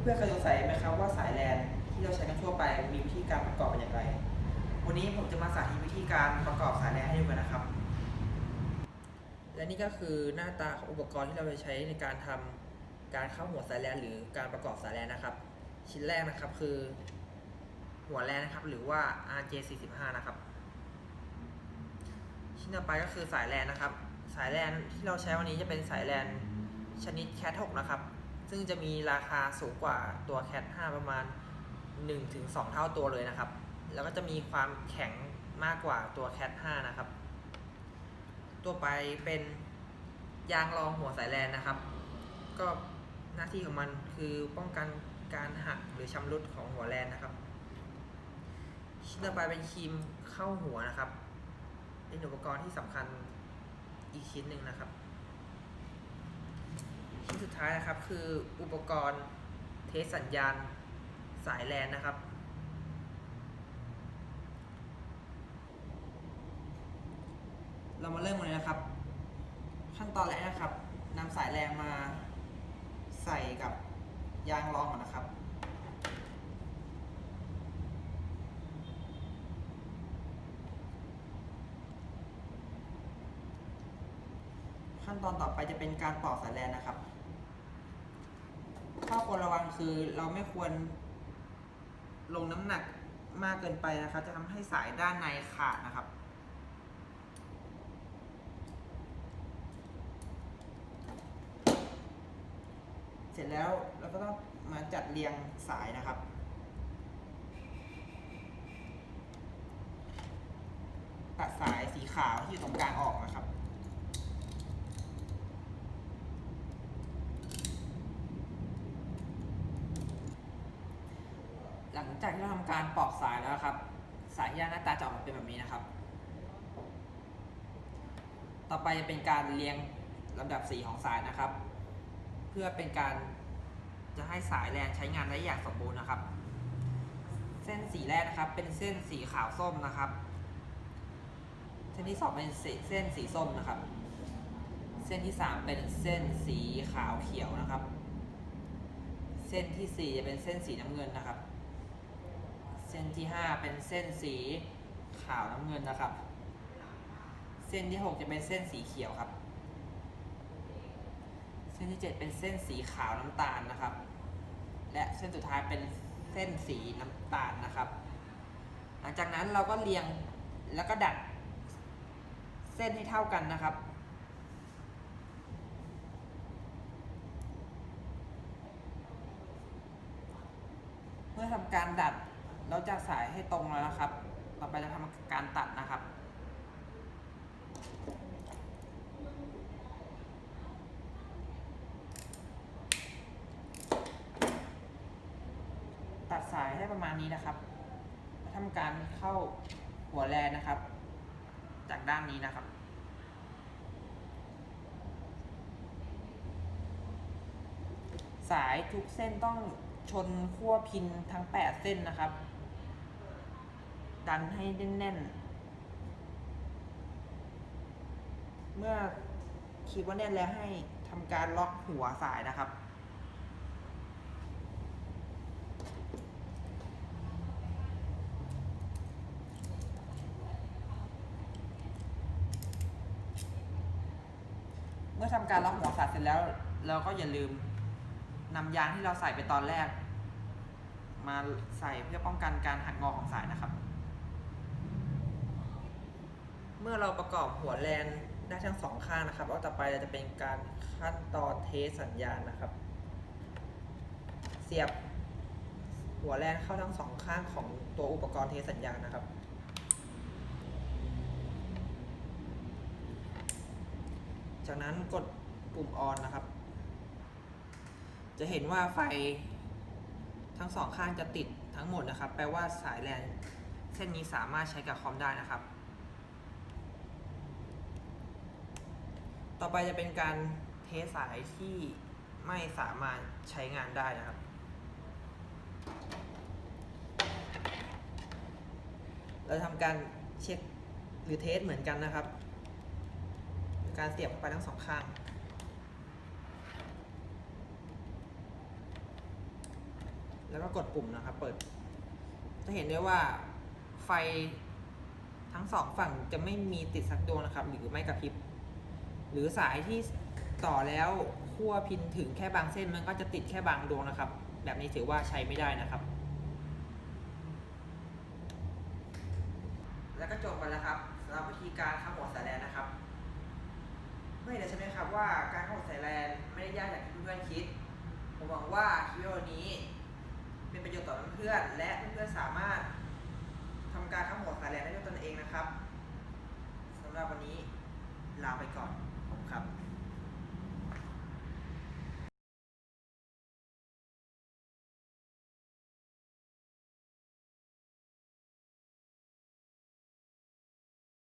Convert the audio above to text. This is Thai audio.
เพื่อนเคยสงสัยไหมครับว่าสายแลนที่เราใช้กันทั่วไปมีวิธีการประกอบเป็นอย่างไร วันนี้ผมจะมาสาธิตวิธีการประกอบสายแลนให้ดูกันนะครับ และนี่ก็คือหน้าตาของอุปกรณ์ที่เราจะใช้ในการทำการเข้าหัวสายแลนหรือการประกอบสายแลนนะครับ ชิ้นแรกนะครับคือ หัวแลนนะครับ หรือว่า RJ45 นะครับ ชิ้นต่อไปก็คือสายแลนนะครับ สายแลนที่เราใช้วันนี้จะเป็นสายแลนชนิด Cat 6นะครับ ซึ่งจะมีราคาสูงกว่าตัว Cat 5 ประมาณ 1-2 เท่าตัวเลยนะครับ แล้วก็จะมีความแข็งมากกว่าตัว Cat 5 นะครับ ตัวไปเป็นยางรองหัวสายแลนนะครับ ก็หน้าที่ของมันคือป้องกันการหักหรือชำรุดของหัวแลนนะครับชิ้นต่อไปเป็นครีมเข้าหัวนะครับ เป็นอุปกรณ์ที่สำคัญอีกชิ้นหนึ่งนะครับ ชิ้นสุดท้ายนะครับคืออุปกรณ์เทสสัญญาณสายแลนนะครับ เรามาเริ่มกันเลยนะครับ ขั้นตอนแรกนะครับนำสายแรงมาใส่กับยางรองก่อนนะครับขั้นตอนต่อไปจะเป็นการปอกสายแลนนะครับ ข้อควรระวังคือเราไม่ควรลงน้ำหนักมากเกินไปนะครับจะทำให้สายด้านในขาดนะครับ เสร็จแล้วเราก็ต้องมาจัดเรียงสายนะครับตัดสายสีขาวที่อยู่ตรงกลางออกนะครับ ห ลังจากที่เราทำการปอกสายแล้วครับ สายย่างหน้าตาจะออกมาเป็นแบบนี้นะครับ ต่อไปจะเป็นการเรียงลำดับสีของสายนะครับ เพื่อเป็นการจะให้สายแลนใช้งานได้อย่างสมบูรณ์นะครับ เส้นสีแรกนะครับ เป็นเส้นสีขาวส้มนะครับเส้นที่สองเป็นเส้นสีส้มนะครับ เส้นที่สามเป็นเส้นสีขาวเขียวนะครับ เส้นที่สี่จะเป็นเส้นสีน้ำเงินนะครับ ที่ห้าเป็นเส้นสีขาวน้ำเงินนะครับ เส้นที่หกจะเป็นเส้นสีเขียวครับ เส้นที่ 7 เป็นเส้นสีขาวน้ำตาลนะครับ และเส้นสุดท้ายเป็นเส้นสีน้ำตาลนะครับ หลังจากนั้นเราก็เรียงแล้วก็ดัดเส้นให้เท่ากันนะครับเมื่อทำการดัด เราจะสายให้ตรงแล้วนะครับ ต่อไปจะทำการตัดนะครับ ตัดสายให้ประมาณนี้นะครับทำการเข้าหัวแลนนะครับ จากด้านนี้นะครับสายทุกเส้นต้องชนขั้วพินทั้ง 8 เส้นนะครับ ดันให้แน่นๆ เมื่อคิดว่าแน่นแล้วให้ทำการล็อกหัวสายนะครับเมื่อทำการล็อกหัวสายเสร็จแล้ว เราก็อย่าลืมนำยางที่เราใส่ไปตอนแรก มาใส่เพื่อป้องกันการหักงอของสายนะครับ เมื่อเราประกอบหัวแลนได้ทั้งสองข้างนะครับแล้วต่อไปเราจะเป็นการขั้นตอนเทสสัญญาณนะครับ เสียบหัวแลนเข้าทั้งสองข้างของตัวอุปกรณ์เทสสัญญาณนะครับ จากนั้นกดปุ่มออนนะครับ จะเห็นว่าไฟทั้งสองข้างจะติดทั้งหมดนะครับ แปลว่าสายแลนเส้นนี้สามารถใช้กับคอมได้นะครับ ต่อไปจะเป็นการเทสสายที่ไม่สามารถใช้งานได้นะครับ เราทำการเช็คหรือเทสเหมือนกันนะครับ การเสียบเข้าไปทั้งสองข้างแล้วก็กดปุ่มนะครับ เปิด จะเห็นได้ว่าไฟทั้งสองฝั่งจะไม่มีติดสักดวงนะครับ หรือไม่กระพริบ หรือสายที่ต่อแล้วขั้วพินถึงแค่บางเส้นมันก็จะติดแค่บางดวงนะครับ แบบนี้ถือว่าใช้ไม่ได้นะครับ แล้วก็จบไปแล้วครับสำหรับวิธีการข้าหัวสายแลนนะครับ ไม่เลยใช่ไหมครับว่าการข้าหัวสายแลนไม่ได้ยากอย่างที่เพื่อนคิดผมหวังว่าคลิปวิดีโอนี้ เป็นประโยชน์ต่อเพื่อนและเพื่อนๆสามารถทำการข้าหัวสายแลนได้ด้วยตนเองนะครับสำหรับวันนี้ลาไปก่อน